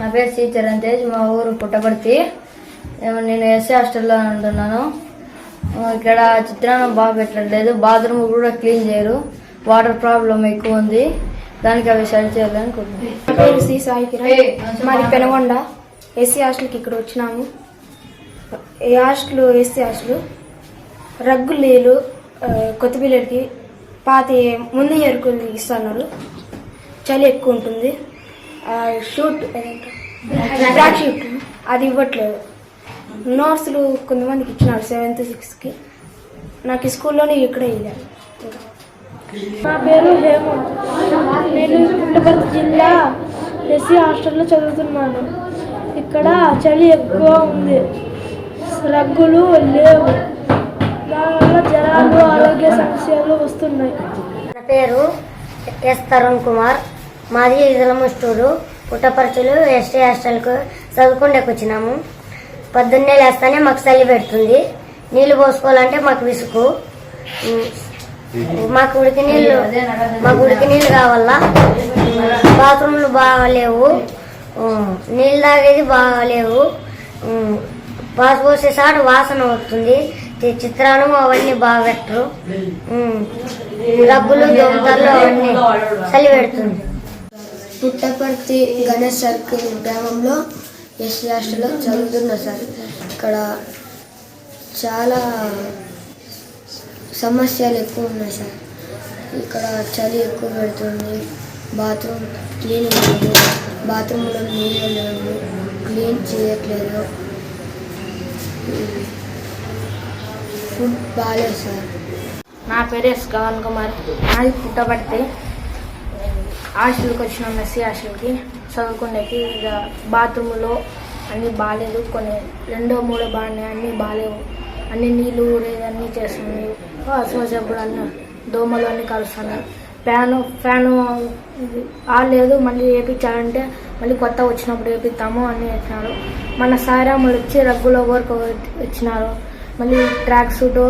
నా పేరు సి చరణ్ తేజ్ మా ఊరు పుట్టపర్తి. నేను ఎస్సీ హాస్టల్లో ఉంటున్నాను. ఇక్కడ చిత్రాన్నం బాగా పెట్టట్లేదు. బాత్రూమ్ కూడా క్లీన్ చేయరు. వాటర్ ప్రాబ్లం ఎక్కువ ఉంది. దానికి అవి సరి చేయాలనుకుంటున్నాను పేరు శ్రీ సాయి కిరణ్. మాది పెనగొండ. ఎస్సీ హాస్టల్కి ఇక్కడ వచ్చినాము. ఈ హాస్టల్ ఎస్సీ హాస్టల్. రగ్గు నీళ్ళు ఆ, కొత్త పిల్లలకి పాతి ముందు ఎరుకులు ఇస్తున్నారు. చలి ఎక్కువ ఉంటుంది. Suit black suit. అది ఇవ్వట్లేదు. నోట్స్లు కొంతమందికి ఇచ్చినారు సెవెంత్ సిక్స్త్కి నాకు ఈ స్కూల్లోనే ఇక్కడే ఇవ్వలేదు నా పేరు హేమంత్ నేను పుట్టపర్తి జిల్లా ఎస్సీ హాస్టల్లో చదువుతున్నాను. ఇక్కడ చలి ఎక్కువ ఉంది. రగ్గులు లేవు. దానివల్ల జ్వరాలు ఆరోగ్య సమస్యలు వస్తున్నాయి. నా పేరు ఎస్ తరుణ్ కుమార్. మాది ఇజలముస్టూరు పుట్టపరచులు ఎస్టీ హాస్టల్కు చదువుకుండేకి వచ్చినాము పొద్దున్నే లేస్తానే మాకు చలి పెడుతుంది. నీళ్ళు పోసుకోవాలంటే మాకు విసుగు మాకు ఉడికి నీళ్ళు మాకు ఉడికి నీళ్ళు కావాలా? బాత్రూమ్లు బాగాలేవు. నీళ్ళు తాగేది బాగాలేవు. ఉమ్, పాస్ పోసేసాడు వాసన వస్తుంది. చి- అవన్నీ బాగా పెట్టరు. డబ్బులు దొంగతలు అవన్నీ చలి పెడుతుంది. పుట్టపర్తి గణేష్ సర్కిల్ గ్రామంలో ఎస్ హాస్టల్లో చదువుతున్నా సార్. ఇక్కడ చాలా సమస్యలు ఎక్కువ ఉన్నాయి సార్. ఇక్కడ చలి ఎక్కువ పెడుతుంది. బాత్రూమ్ క్లీన్ లేదు బాత్రూంలో నీళ్ళు లేవు. క్లీన్ చేయట్లేదు. ఫుడ్ బాగాలేదు సార్. నా పేరు ఎస్ గగన్ కుమార్. నాది పుట్టపర్తి. హాస్టల్కి వచ్చిన మెస్సీ హాస్టల్కి చదువుకునేకి ఇక బాత్రూంలో అన్నీ బాగాలేదు కొన్ని రెండో మూడో బాగున్నాయి అన్నీ బాగాలేవు అన్ని నీళ్ళు ఊరేది అన్నీ చేస్తున్నాయి అసలు అన్నీ దోమలు అన్నీ కలుస్తున్నాయి ఫ్యాను ఫ్యాను ఇది ఆలేదు మళ్ళీ వేయించాలంటే మళ్ళీ కొత్త వచ్చినప్పుడు వేపిస్తాము అని వచ్చినారు మన సారాములు వచ్చి రగ్గులో వర్క్ ఇచ్చినారు మళ్ళీ ట్రాక్ సూట్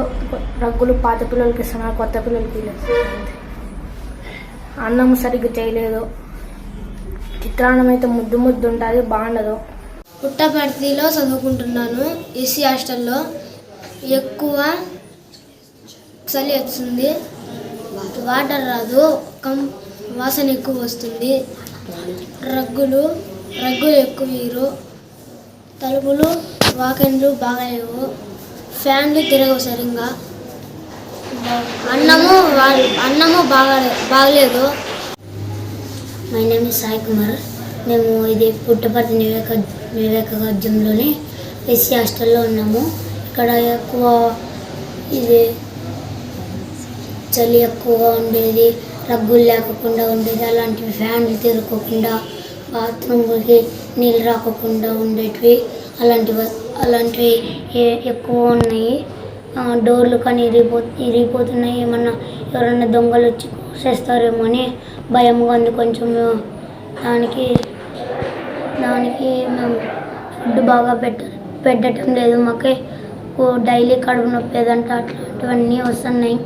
రగ్గులు పాత పిల్లలకి ఇస్తున్నారు కొత్త పిల్లలకి అన్నం సరిగ్గా చేయలేదు. చిత్రాన్నం అయితే ముద్దు ముద్దు ఉంటుంది బాగుండదు. పుట్టపర్తిలో చదువుకుంటున్నాను ఎస్సీ హాస్టల్లో. ఎక్కువ చలి వస్తుంది వాటర్ రాదు కం వాసన ఎక్కువ వస్తుంది. రగ్గులు రగ్గులు ఎక్కువ వీరు తలుపులు వాకెన్లు బాగాలేవు. ఫ్యాన్లు తిరగవు సరిగ్గా. అన్నము అన్నము బాగా బాగలేదు. My name is Sai Kumar మేము ఇది పుట్టపర్తి వివేక వివేకగద్యంలోని ఎస్సీ హాస్టల్లో ఉన్నాము. ఇక్కడ ఎక్కువ ఇది చలి ఎక్కువగా ఉండేది రగ్గులు లేకుండా ఉండేది అలాంటివి ఫ్యాన్లు తిరగకుండా బాత్రూమ్కి నీళ్ళు రాకుండా ఉండేటివి అలాంటివి అలాంటివి ఏ- ఎక్కువ ఉన్నాయి. డోర్లు కానీ ఇరిగిపో ఇరిగిపోతున్నాయి. ఏమన్నా ఎవరన్నా దొంగలు వచ్చి కోసేస్తారేమో అని భయంగా ఉంది కొంచెం. దానికి దానికి మేము ఫుడ్ బాగా పెట్ట పెట్టడం లేదు. మాకే డైలీ కడుపు నొప్పి ఏదంటే అట్లాంటివన్నీ వస్తున్నాయి.